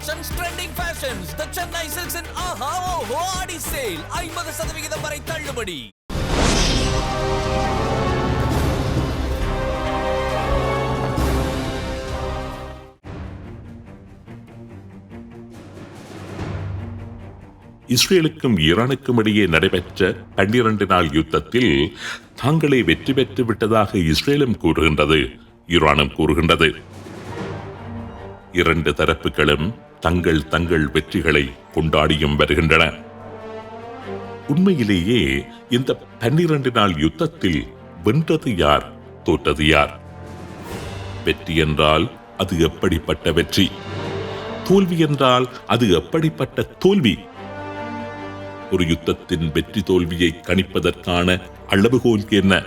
Collections trending fashions The Chennai Silks in ஆஹா ஓஹோ Aadi sale ஐம்பது சதவிகிதம் வரை தள்ளுபடி. இஸ்ரேலுக்கும் ஈரானுக்கும் இடையே நடைபெற்ற பன்னிரண்டு நாள் யுத்தத்தில் தாங்களே வெற்றி பெற்று விட்டதாக இஸ்ரேலும் கூறுகின்றது ஈரானும் கூறுகின்றது. இரண்டு தரப்புகளும் தங்கள் தங்கள் வெற்றிகளை கொண்டாடியும் வருகின்றன. உண்மையிலேயே இந்த பன்னிரண்டு நாள் யுத்தத்தில் வென்றது யார் தோற்றது யார்? வெற்றி என்றால் அது எப்படிப்பட்ட வெற்றி? தோல்வி என்றால் அது எப்படிப்பட்ட தோல்வி? ஒரு யுத்தத்தின் வெற்றி தோல்வியை கணிப்பதற்கான அளவுகோல் என்ன?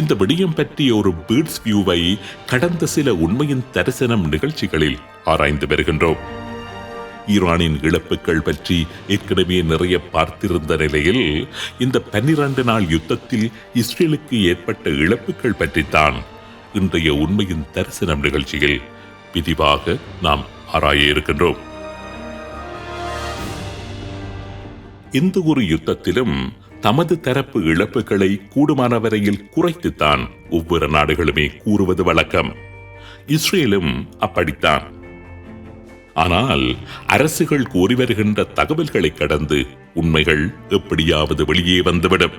இந்த விடயம் பற்றிய ஒரு பீட்ஸ் வியூவை கடந்த சில உண்மையின் தரிசனம் நிகழ்ச்சிகளில் ஆராய்ந்து வருகின்றோம். ஈரானின் இழப்புகள் பற்றி ஏற்கனவே நிறைய பார்த்திருந்த நிலையில் இந்த பன்னிரண்டு நாள் யுத்தத்தில் இஸ்ரேலுக்கு ஏற்பட்ட இழப்புகள் பற்றித்தான் இன்றைய உண்மையின் தரிசனம் நிகழ்ச்சியில் விரிவாக நாம் ஆராய இருக்கின்றோம். எந்த ஒரு யுத்தத்திலும் தமது தரப்பு இழப்புகளை கூடுமான வரையில் குறைத்துத்தான் ஒவ்வொரு நாடுகளுமே கூறுவது வழக்கம். இஸ்ரேலும் அப்படித்தான். ஆனால் அரசுகள் கூறி வருகின்ற தகவல்களை கடந்து உண்மைகள் எப்படியாவது வெளியே வந்துவிடும்.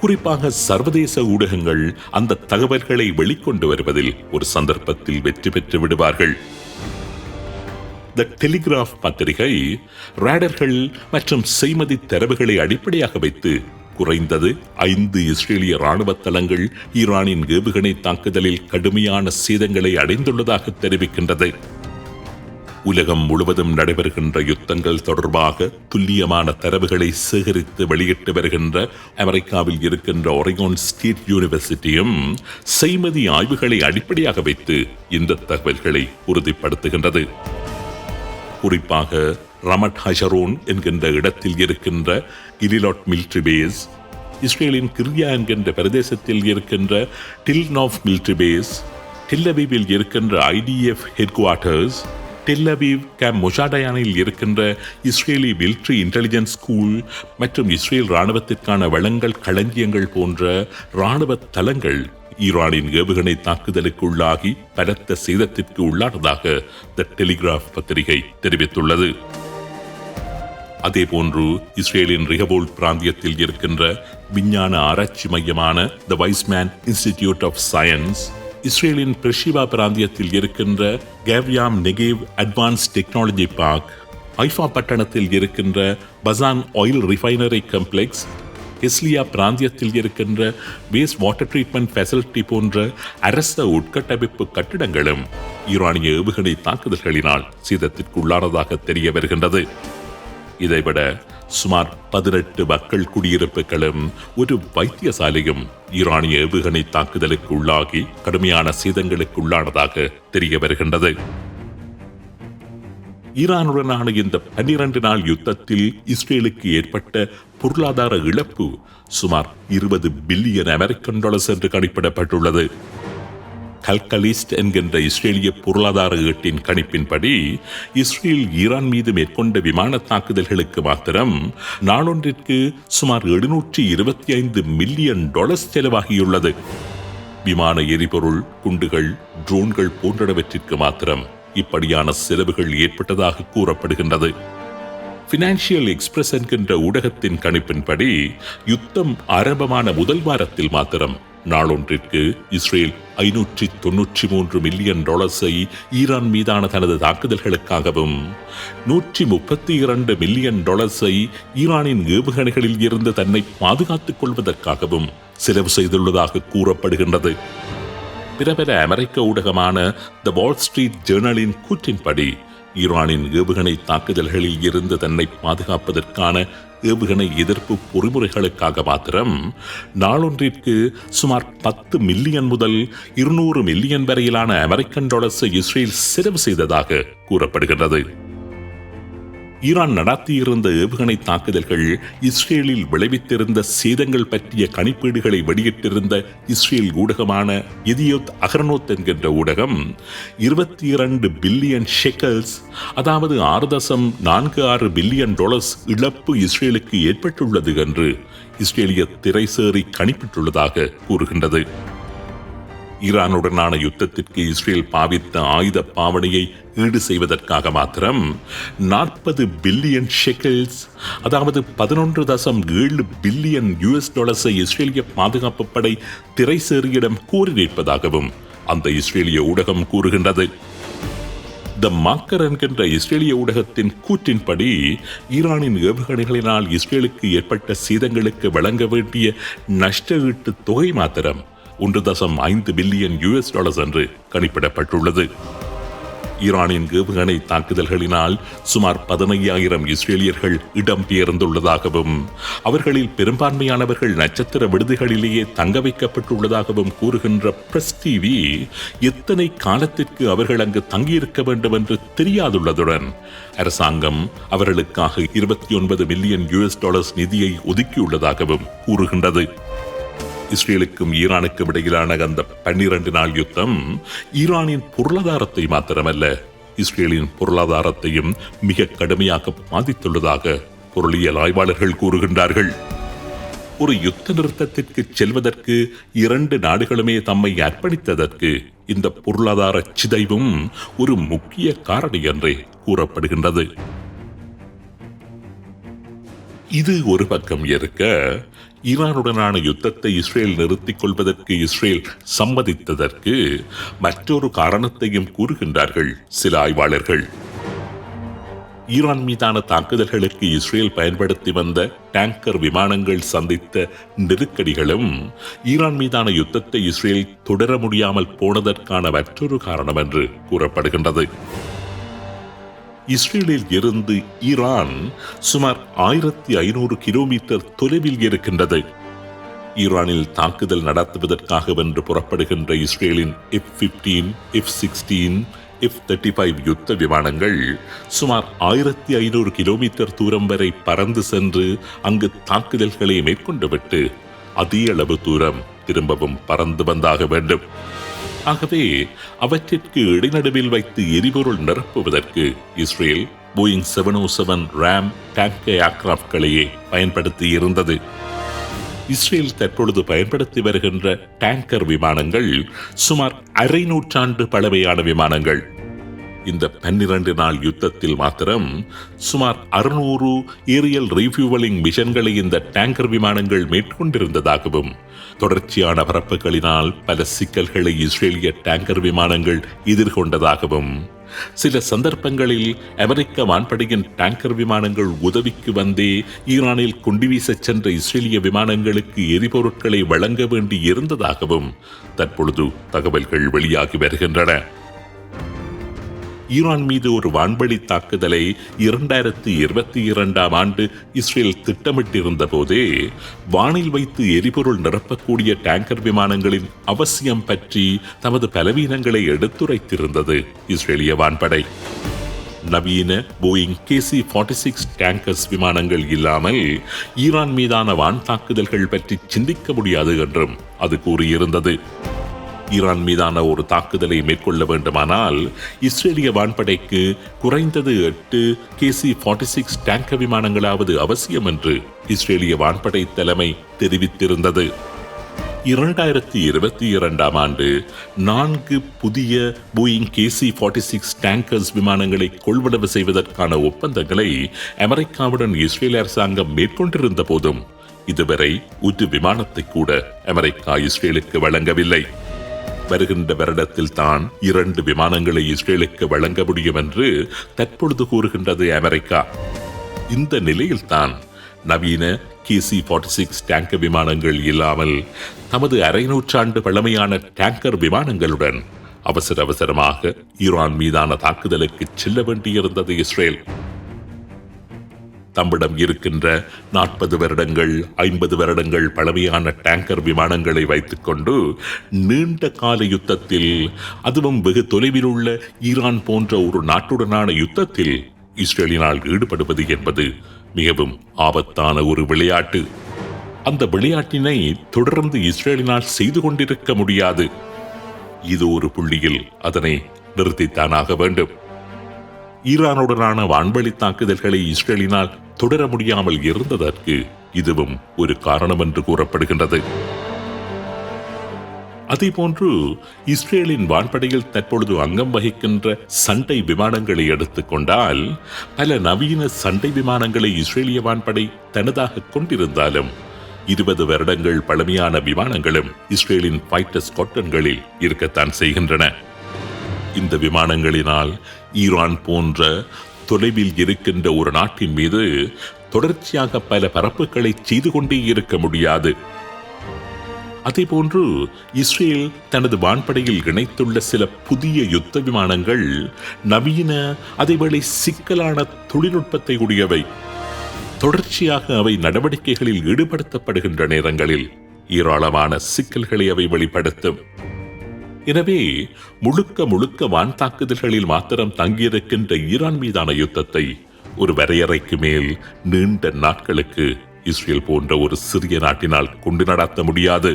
குறிப்பாக சர்வதேச ஊடகங்கள் அந்த தகவல்களை வெளிக்கொண்டு வருவதில் ஒரு சந்தர்ப்பத்தில் வெற்றி பெற்று விடுவார்கள். த டெலிகிராஃப் பத்திரிகை ரேடர்கள் மற்றும் செய்மதி தரவுகளை அடிப்படையாக வைத்து குறைந்தது ஐந்து இஸ்ரேலிய ராணுவ தளங்கள் ஈரானின் ஏவுகணை தாக்குதலில் கடுமையான சேதங்களை அடைந்துள்ளதாக தெரிவிக்கின்றது. உலகம் முழுவதும் நடைபெறுகின்ற யுத்தங்கள் தொடர்பாக துல்லியமான தரவுகளை சேகரித்து வெளியிட்டு வருகின்ற அமெரிக்காவில் இருக்கின்ற ஒரைகான் ஸ்டேட் யூனிவர்சிட்டியும் செய்மதி ஆய்வுகளை அடிப்படையாக வைத்து இந்த தகவல்களை உறுதிப்படுத்துகின்றது. குறிப்பாக ரமட் ஹஷரோன் என்கின்ற இடத்தில் இருக்கின்ற இலிலாட் மில்ட்ரி பேஸ் இஸ்ரேலின் கிரியா என்கின்ற பிரதேசத்தில் இருக்கின்ற டில்னாஃப் மில்ட்ரி பேஸ் டில்லபீவில் இருக்கின்ற IDF headquarters Tel Aviv camp மொஷாடயானில் இருக்கின்ற இஸ்ரேலி மிலிட்ரி இன்டெலிஜென்ஸ் ஸ்கூல் மற்றும் இஸ்ரேல் ராணுவத்திற்கான வளங்கள் களஞ்சியங்கள் போன்ற ராணுவ தளங்கள் ஈரானின் ஏவுகணை தாக்குதலுக்கு உள்ளாகி பலத்த சேதத்திற்கு உள்ளானதாக த டெலிகிராஃப் பத்திரிகை தெரிவித்துள்ளது. அதேபோன்று இஸ்ரேலின் ரிகபோல் பிராந்தியத்தில் இருக்கின்ற விஞ்ஞான ஆராய்ச்சி மையமான the Weizmann institute of science இஸ்ரேலின் பிரஷிவா பிராந்தியத்தில் இருக்கின்ற Gav Yam Negev advance technology park Haifa பட்டணத்தில் இருக்கின்ற Bazan oil refinery complex Herzliya பிராந்தியத்தில் இருக்கின்ற வேஸ்ட் வாட்டர் ட்ரீட்மெண்ட் ஃபெசிலிட்டி போன்ற அரச உட்கட்டமைப்பு கட்டிடங்களும் ஈரானிய ஏவுகணை தாக்குதல்களினால் சீதத்திற்குள்ளானதாக தெரிய வருகின்றது. இதைவிட சுமார் பதினெட்டு மக்கள் குடியிருப்புகளும் ஒரு வைத்தியசாலையும் ஈரானிய ஏவுகணை தாக்குதலுக்கு உள்ளாகி கடுமையான சேதங்களுக்கு உள்ளானதாக தெரிய வருகின்றது. ஈரானுடனான இந்த பன்னிரண்டு நாள் யுத்தத்தில் இஸ்ரேலுக்கு ஏற்பட்ட பொருளாதார இழப்பு சுமார் இருபது பில்லியன் அமெரிக்கன் டாலர்ஸ் என்று கணிப்பிடப்பட்டுள்ளது. கல்கலிஸ்ட் என்கின்ற இஸ்ரேலிய பொருளாதார ஏட்டின் கணிப்பின்படி இஸ்ரேல் ஈரான் மீது மேற்கொண்ட விமான தாக்குதல்களுக்கு மாத்திரம் நாளொன்றிற்கு சுமார் எழுநூற்றி இருபத்தி ஐந்து மில்லியன் டாலர்ஸ் செலவாகியுள்ளது. விமான எரிபொருள் குண்டுகள் ட்ரோன்கள் போன்றவற்றிற்கு மாத்திரம் இப்படியான செலவுகள் ஏற்பட்டதாக கூறப்படுகின்றது. பினான்சியல் எக்ஸ்பிரஸ் என்கின்ற ஊடகத்தின் கணிப்பின்படி யுத்தம் ஆரம்பமான முதல் வாரத்தில் மாத்திரம் நாளொன்றிற்கு இஸ்ரேல் ஐநூற்றி தொன்னூற்றி மூன்று மில்லியன் டாலர்ஸை ஈரான் மீதான தனது தாக்குதல்களுக்காகவும் நூற்றி முப்பத்தி இரண்டு மில்லியன் டாலர்ஸை ஈரானின் ஏவுகணைகளில் இருந்து தன்னை பாதுகாத்துக் கொள்வதற்காகவும் செலவு செய்துள்ளதாக கூறப்படுகின்றது. பிரபல அமெரிக்க ஊடகமான த வால் ஸ்ட்ரீட் ஜேர்னலின் கூற்றின்படி ஈரானின் ஏவுகணை தாக்குதல்களில் இருந்து தன்னை பாதுகாப்பதற்கான ஏவுகணை எதிர்ப்பு பொறிமுறைகளுக்காக மாத்திரம் நாளொன்றிற்கு சுமார் பத்து மில்லியன் முதல் இருநூறு மில்லியன் வரையிலான அமெரிக்கன் டாலர்ஸை இஸ்ரேல் செலவு செய்ததாக கூறப்படுகின்றது. ஈரான் நடத்தியிருந்த ஏவுகணை தாக்குதல்கள் இஸ்ரேலில் விளைவித்திருந்த சேதங்கள் பற்றிய கணிப்பீடுகளை வெளியிட்டிருந்த இஸ்ரேல் ஊடகமான எதியோத் அகர்னோத் என்கின்ற ஊடகம் இருபத்தி இரண்டு பில்லியன் ஷெக்கல்ஸ் அதாவது ஆறு தசம் நான்கு ஆறு பில்லியன் டாலர்ஸ் இழப்பு இஸ்ரேலுக்கு ஏற்பட்டுள்ளது என்று இஸ்ரேலிய திரைசேரி கணிப்பிட்டுள்ளதாக கூறுகின்றது. ஈரானுடனான யுத்தத்திற்கு இஸ்ரேல் பாவித்த ஆயுத பாவனையை ஈடு செய்வதற்காக மாத்திரம் நாற்பது பில்லியன் ஷெக்கிள்ஸ் அதாவது பதினொன்று தசம் ஏழு பில்லியன் யுஎஸ் டாலர்ஸை இஸ்ரேலிய பாதுகாப்பு படை திரைசேரியிடம் கூறி நிற்பதாகவும் அந்த இஸ்ரேலிய ஊடகம் கூறுகின்றது. த மாக்கர் என்கின்ற இஸ்ரேலிய ஊடகத்தின் கூற்றின்படி ஈரானின் ஏவுகணைகளினால் இஸ்ரேலுக்கு ஏற்பட்ட சீதங்களுக்கு வழங்க வேண்டிய நஷ்ட ஈட்டு தொகை மாத்திரம் ஒன்று தசம் ஐந்து பில்லியன் யுஎஸ் டாலர்ஸ் என்று கணிப்பிடப்பட்டுள்ளது. ஈரானின் ஏவுகணை தாக்குதல்களினால் சுமார் பதினையாயிரம் இஸ்ரேலியர்கள் இடம்பெயர்ந்துள்ளதாகவும் அவர்களில் பெரும்பான்மையானவர்கள் நட்சத்திர விடுதிகளிலேயே தங்க வைக்கப்பட்டுள்ளதாகவும் கூறுகின்ற பிரஸ் டிவி எத்தனை காலத்திற்கு அவர்கள் அங்கு தங்கியிருக்க வேண்டும் என்று தெரியாதுள்ளதுடன் அரசாங்கம் அவர்களுக்காக இருபத்தி ஒன்பது மில்லியன் யுஎஸ் டாலர்ஸ் நிதியை ஒதுக்கியுள்ளதாகவும் கூறுகின்றது. இஸ்ரேலுக்கும் ஈரானுக்கும் இடையிலான அந்த பன்னிரண்டு நாள் யுத்தம் ஈரானின் பொருளாதாரத்தை மாத்திரமல்ல இஸ்ரேலின் பொருளாதாரத்தையும் மிக கடுமையாக பாதித்துள்ளதாக பொருளியல் ஆய்வாளர்கள் கூறுகின்றார்கள். ஒரு யுத்த நிறுத்தத்திற்கு செல்வதற்கு இரண்டு நாடுகளுமே தம்மை அர்ப்பணித்ததற்கு இந்த பொருளாதார சிதைவும் ஒரு முக்கிய காரணி என்றே கூறப்படுகின்றது. இது ஒரு பக்கம் இருக்க ஈரானுடனான யுத்தத்தை இஸ்ரேல் நிறுத்திக் கொள்வதற்கு இஸ்ரேல் சம்மதித்ததற்கு மற்றொரு காரணத்தையும் கூறுகின்றார்கள் சில ஆய்வாளர்கள். ஈரான் மீதான தாக்குதல்களுக்கு இஸ்ரேல் பயன்படுத்தி வந்த டேங்கர் விமானங்கள் சந்தித்த நெருக்கடிகளும் ஈரான் மீதான யுத்தத்தை இஸ்ரேல் தொடர முடியாமல் போனதற்கான மற்றொரு காரணம் என்று கூறப்படுகின்றது. இஸ்ரேலில் இருந்து ஈரான் சுமார் ஆயிரத்தி ஐநூறு கிலோமீட்டர் தொலைவில் இருக்கின்றது. ஈரானில் தாக்குதல் நடத்துவதற்காக வென்று புறப்படுகின்ற இஸ்ரேலின் F fifteen F sixteen F thirty five யுத்த விமானங்கள் சுமார் ஆயிரத்தி ஐநூறு கிலோமீட்டர் தூரம் வரை பறந்து சென்று அங்கு தாக்குதல்களை மேற்கொண்டுவிட்டு அதே அளவு தூரம் திரும்பவும் பறந்து வந்தாக வேண்டும். ஆகவே அவற்றிற்கு இடைநடுவில் வைத்து எரிபொருள் நிரப்புவதற்கு Israel Boeing seven O seven Reem tank ஏர்கிராப்ட்களையே பயன்படுத்தி இருந்தது இஸ்ரேல் தற்பொழுது பயன்படுத்தி வருகின்ற டேங்கர் விமானங்கள் சுமார் அரை நூற்றாண்டு பழமையான விமானங்கள். இந்த பன்னிரண்டு நாள் யுத்தத்தில் மாத்திரம் சுமார் அறுநூறு ஏரியல் ரீஃபியூவலிங் மிஷன்களை இந்த டேங்கர் விமானங்கள் மேற்கொண்டிருந்ததாகவும் தொடர்ச்சியான பரப்புகளினால் பல சிக்கல்களை இஸ்ரேலிய டேங்கர் விமானங்கள் எதிர்கொண்டதாகவும் சில சந்தர்ப்பங்களில் அமெரிக்க வான்படையின் டேங்கர் விமானங்கள் உதவிக்கு வந்தே ஈரானில் குண்டி வீசச் சென்ற இஸ்ரேலிய விமானங்களுக்கு எரிபொருட்களை வழங்க வேண்டி இருந்ததாகவும் தற்பொழுது தகவல்கள் வெளியாகி வருகின்றன. ஈரான் மீது ஒரு வான்வழி தாக்குதலை இரண்டாயிரத்தி இருபத்தி இரண்டாம் ஆண்டு இஸ்ரேல் திட்டமிட்டிருந்த போதே வானில் வைத்து எரிபொருள் நிரப்பக்கூடிய டேங்கர் விமானங்களின் அவசியம் பற்றி தமது பலவீனங்களை எடுத்துரைத்திருந்தது இஸ்ரேலிய வான்படை. நவீன Boeing KC forty six tankers விமானங்கள் இல்லாமல் ஈரான் மீதான வான் தாக்குதல்கள் பற்றி சிந்திக்க முடியாது என்றும் அது கூறியிருந்தது. ஈரான் மீதான ஒரு தாக்குதலை மேற்கொள்ள வேண்டுமானால் இஸ்ரேலிய வான்படைக்கு குறைந்தது எட்டு கேசி ஃபார்ட்டி சிக்ஸ் டேங்கர் விமானங்களாவது அவசியம் என்று இஸ்ரேலிய வான்படை தலைமை தெரிவித்திருந்தது. இரண்டாயிரத்தி இருபத்தி இரண்டாம் ஆண்டு நான்கு புதிய Boeing KC forty six tankers விமானங்களை கொள்வனவு செய்வதற்கான ஒப்பந்தங்களை அமெரிக்காவுடன் இஸ்ரேல் அரசாங்கம் மேற்கொண்டிருந்த போதும் இதுவரை ஒரு விமானத்தை கூட அமெரிக்கா இஸ்ரேலுக்கு வழங்கவில்லை. வருகின்ற வருடத்தில் தான் இரண்டு விமானங்களை இஸ்ரேலுக்கு வழங்க முடியும் என்று தற்பொழுது கூறுகின்றது அமெரிக்கா. இந்த நிலையில்தான் நவீன கிசி ஃபார்ட்டி சிக்ஸ் டேங்கர் விமானங்கள் இல்லாமல் தமது அரை நூற்றாண்டு பழமையான டேங்கர் விமானங்களுடன் அவசர அவசரமாக ஈரான் மீதான தாக்குதலுக்கு செல்ல வேண்டியிருந்தது இஸ்ரேல். தம்மிடம் இருக்கின்ற நாற்பது வருடங்கள் ஐம்பது வருடங்கள் பழமையான டேங்கர் விமானங்களை வைத்துக்கொண்டு நீண்ட கால யுத்தத்தில் அதுவும் வெகு தொலைவில் உள்ள ஈரான் போன்ற ஒரு நாட்டுடனான யுத்தத்தில் இஸ்ரேலினால் ஈடுபடுவது என்பது மிகவும் ஆபத்தான ஒரு விளையாட்டு. அந்த விளையாட்டினை தொடர்ந்து இஸ்ரேலினால் செய்து கொண்டிருக்க முடியாது. இது ஒரு புள்ளியில் அதனை நிறுத்தித்தானாக வேண்டும். ஈரானுடனான வான்வழி தாக்குதல்களை இஸ்ரேலினால் தொடர முடியாமல் இருந்ததற்கு இதுவும் ஒரு காரணம் என்று கூறப்படுகின்றது. அதேபோன்று இஸ்ரேலின் வான்படையில் தற்பொழுது அங்கம் வகிக்கின்ற சண்டை விமானங்களை எடுத்துக்கொண்டால் பல நவீன சண்டை விமானங்களை இஸ்ரேலிய வான்படை தனதாக கொண்டிருந்தாலும் இருபது வருடங்கள் பழமையான விமானங்களும் இஸ்ரேலின் ஃபைட்டர் ஸ்காட்டன்களில் இருக்கத்தான் செய்கின்றன. இந்த விமானங்களினால் ஈரான் போன்ற தொலைவில் இருக்கின்ற ஒரு நாட்டின் மீது தொடர்ச்சியாக பல பரப்புகளை செய்து கொண்டே இருக்க முடியாது. அதேபோன்று இஸ்ரேல் தனது வான்படையில் இணைத்துள்ள சில புதிய யுத்த விமானங்கள் நவீன அதேவேளை சிக்கலான தொழில்நுட்பத்தை உடையவை. தொடர்ச்சியாக அவை நடவடிக்கைகளில் ஈடுபடுத்தப்படுகின்ற நேரங்களில் ஏராளமான சிக்கல்களை அவை வெளிப்படுத்தும். எனவே முழுக்க முழுக்க வான் தாக்குதல்களில் மாத்திரம் தங்கியிருக்கின்ற ஈரான் மீதான யுத்தத்தை ஒரு வரையறைக்கு மேல் நீண்ட நாட்களுக்கு இஸ்ரேல் போன்ற ஒரு சிறிய நாட்டினால் கொண்டு நடத்த முடியாது.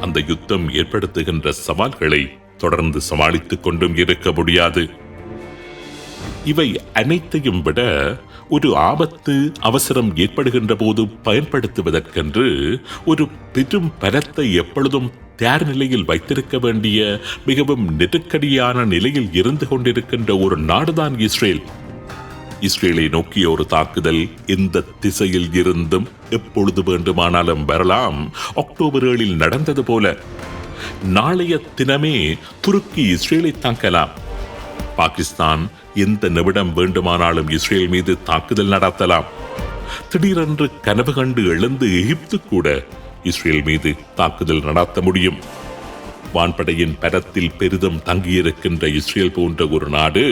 அந்த யுத்தம் ஏற்படுத்துகின்ற சவால்களை தொடர்ந்து சமாளித்துக் கொண்டும் இருக்க முடியாது. இவை அனைத்தையும் விட ஒரு ஆபத்து அவசரம் ஏற்படுகின்ற போது பயன்படுத்துவதற்கென்று ஒரு பெரும் பலத்தை எப்பொழுதும் தயார் நிலையில் வைத்திருக்க வேண்டிய மிகவும் நெருக்கடியான நிலையில் இருந்து கொண்டிருக்கின்ற ஒரு நாடுதான் இஸ்ரேல். இஸ்ரேலை நோக்கிய ஒரு தாக்குதல் எந்த திசையில் இருந்தும் எப்பொழுது வேண்டுமானாலும் வரலாம். அக்டோபர் ஏழில் நடந்தது போல நாளைய தினமே துருக்கி இஸ்ரேலை தாக்கலாம். பாகிஸ்தான் எந்த நிமிடம் வேண்டுமானாலும் இஸ்ரேல் மீது தாக்குதல் நடத்தலாம். திடீரென்று கனவு கண்டு எழுந்து எகிப்து கூட இஸ்ரேல் மீது தாக்குதல் நடத்த முடியும். வான்படையின் பலத்தில் பெரிதும் தங்கியிருக்கின்ற இஸ்ரேல் போன்ற ஒரு நாடு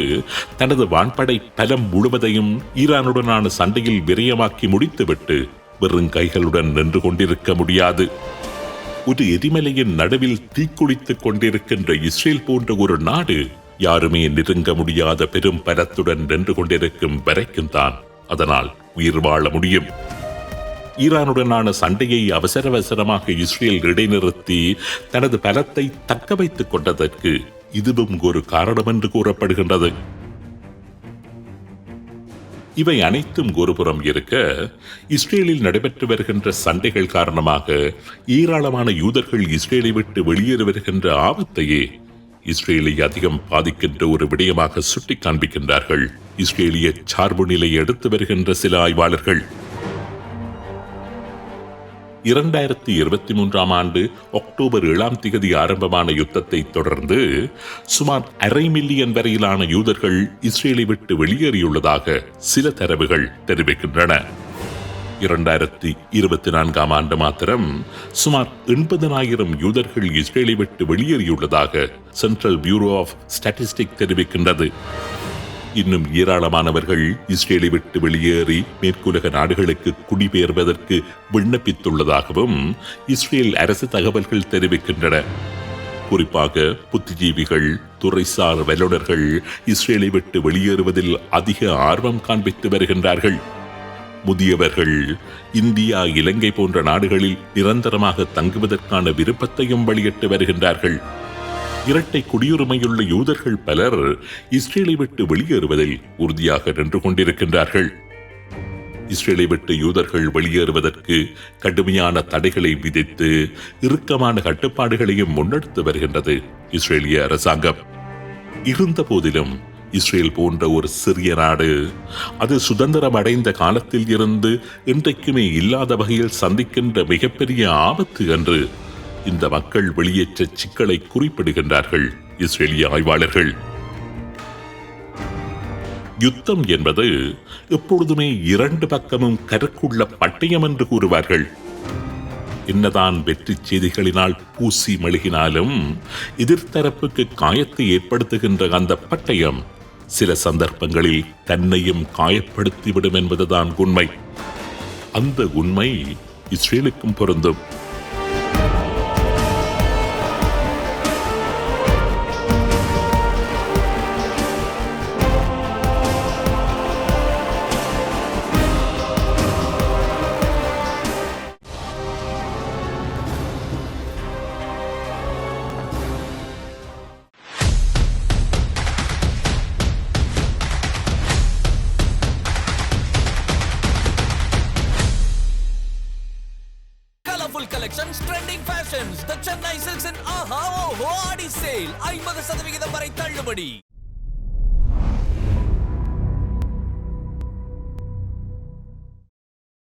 தனது வான்படை பலம் முழுவதையும் ஈரானுடனான சண்டையில் விரயமாக்கி முடித்துவிட்டு வெறும் கைகளுடன் நின்று கொண்டிருக்க முடியாது. ஒரு எரிமலையின் நடுவில் தீக்குளித்துக் கொண்டிருக்கின்ற இஸ்ரேல் போன்ற ஒரு நாடு யாருமே நெருங்க முடியாத பெரும் பலத்துடன் நின்று கொண்டிருக்கும் வரைக்கும் தான் அதனால் உயிர் வாழ முடியும். ஈரானுடனான சண்டையை அவசர அவசரமாக இஸ்ரேல் இடைநிறுத்தி தனது பலத்தை தக்க வைத்துக் கொண்டதற்கு இதுவும் ஒரு காரணம் என்று கூறப்படுகின்றது. இவை அனைத்தும் ஒருபுறம் இருக்க இஸ்ரேலில் நடைபெற்று வருகின்ற சண்டைகள் காரணமாக ஏராளமான யூதர்கள் இஸ்ரேலை விட்டு வெளியேறி வருகின்ற ஆபத்தையே இஸ்ரேலை அதிகம் பாதிக்கின்ற ஒரு விடயமாக சுட்டி காண்பிக்கின்றார்கள் இஸ்ரேலிய சார்பு நிலை எடுத்து வருகின்ற சில ஆய்வாளர்கள். இரண்டாயிரத்தி இருபத்தி மூன்றாம் ஆண்டு அக்டோபர் ஏழாம் திகதி ஆரம்பமான யுத்தத்தை தொடர்ந்து சுமார் அரை மில்லியன் வரையிலான யூதர்கள் இஸ்ரேலை விட்டு வெளியேறியுள்ளதாக சில தரவுகள் தெரிவிக்கின்றன. இரண்டாயிரத்தி இருபத்தி நான்காம் ஆண்டு மாத்திரம் சுமார் எண்பதனாயிரம் யூதர்கள் இஸ்ரேலை விட்டு வெளியேறியுள்ளதாக சென்ட்ரல் பியூரோ ஆஃப் ஸ்டாட்டிஸ்டிக் தெரிவிக்கின்றது. இன்னும் ஏராளமானவர்கள் இஸ்ரேலை விட்டு வெளியேறி மேற்குலக நாடுகளுக்கு குடிபெயர்வதற்கு விண்ணப்பித்துள்ளதாகவும் இஸ்ரேல் அரசு தகவல்கள் தெரிவிக்கின்றன. குறிப்பாக புத்திஜீவிகள் துறைசார் வல்லுநர்கள் இஸ்ரேலை விட்டு வெளியேறுவதில் அதிக ஆர்வம் காண்பித்து வருகின்றார்கள். முதியவர்கள் இந்தியா இலங்கை போன்ற நாடுகளில் நிரந்தரமாக தங்குவதற்கான விருப்பத்தையும் வெளியிட்டு வருகின்றார்கள். இரட்டை குடியுரிமையுள்ள யூதர்கள் பலர் இஸ்ரேலை விட்டு வெளியேறுவதில் உறுதியாக நின்று கொண்டிருக்கின்றார்கள். இஸ்ரேலை விட்டு யூதர்கள் வெளியேறுவதற்கு கடுமையான தடைகளை விதித்து இறுக்கமான கட்டுப்பாடுகளையும் முன்னெடுத்து வருகின்றது இஸ்ரேலிய அரசாங்கம். இருந்த போதிலும் இஸ்ரேல் போன்ற ஒரு சிறிய நாடு அது சுதந்திரம் அடைந்த காலத்தில் இருந்து இன்றைக்குமே இல்லாத வகையில் சந்திக்கின்ற மிகப்பெரிய ஆபத்து என்று இந்த மக்கள் வெளியேற்ற சிக்கலை குறிப்பிடுகின்றார்கள் இஸ்ரேலிய ஆய்வாளர்கள். யுத்தம் என்பது எப்பொழுதுமே இரண்டு பக்கமும் கருக்குள்ள பட்டயம் என்று கூறுவார்கள். என்னதான் வெற்றி செய்திகளினால் பூசி மெழுகினாலும் எதிர்த்தரப்புக்கு காயத்தை ஏற்படுத்துகின்ற அந்த பட்டயம் சில சந்தர்ப்பங்களில் தன்னையும் காயப்படுத்திவிடும் என்பதுதான் உண்மை. அந்த உண்மை இஸ்ரேலுக்கும் பொருந்தும்.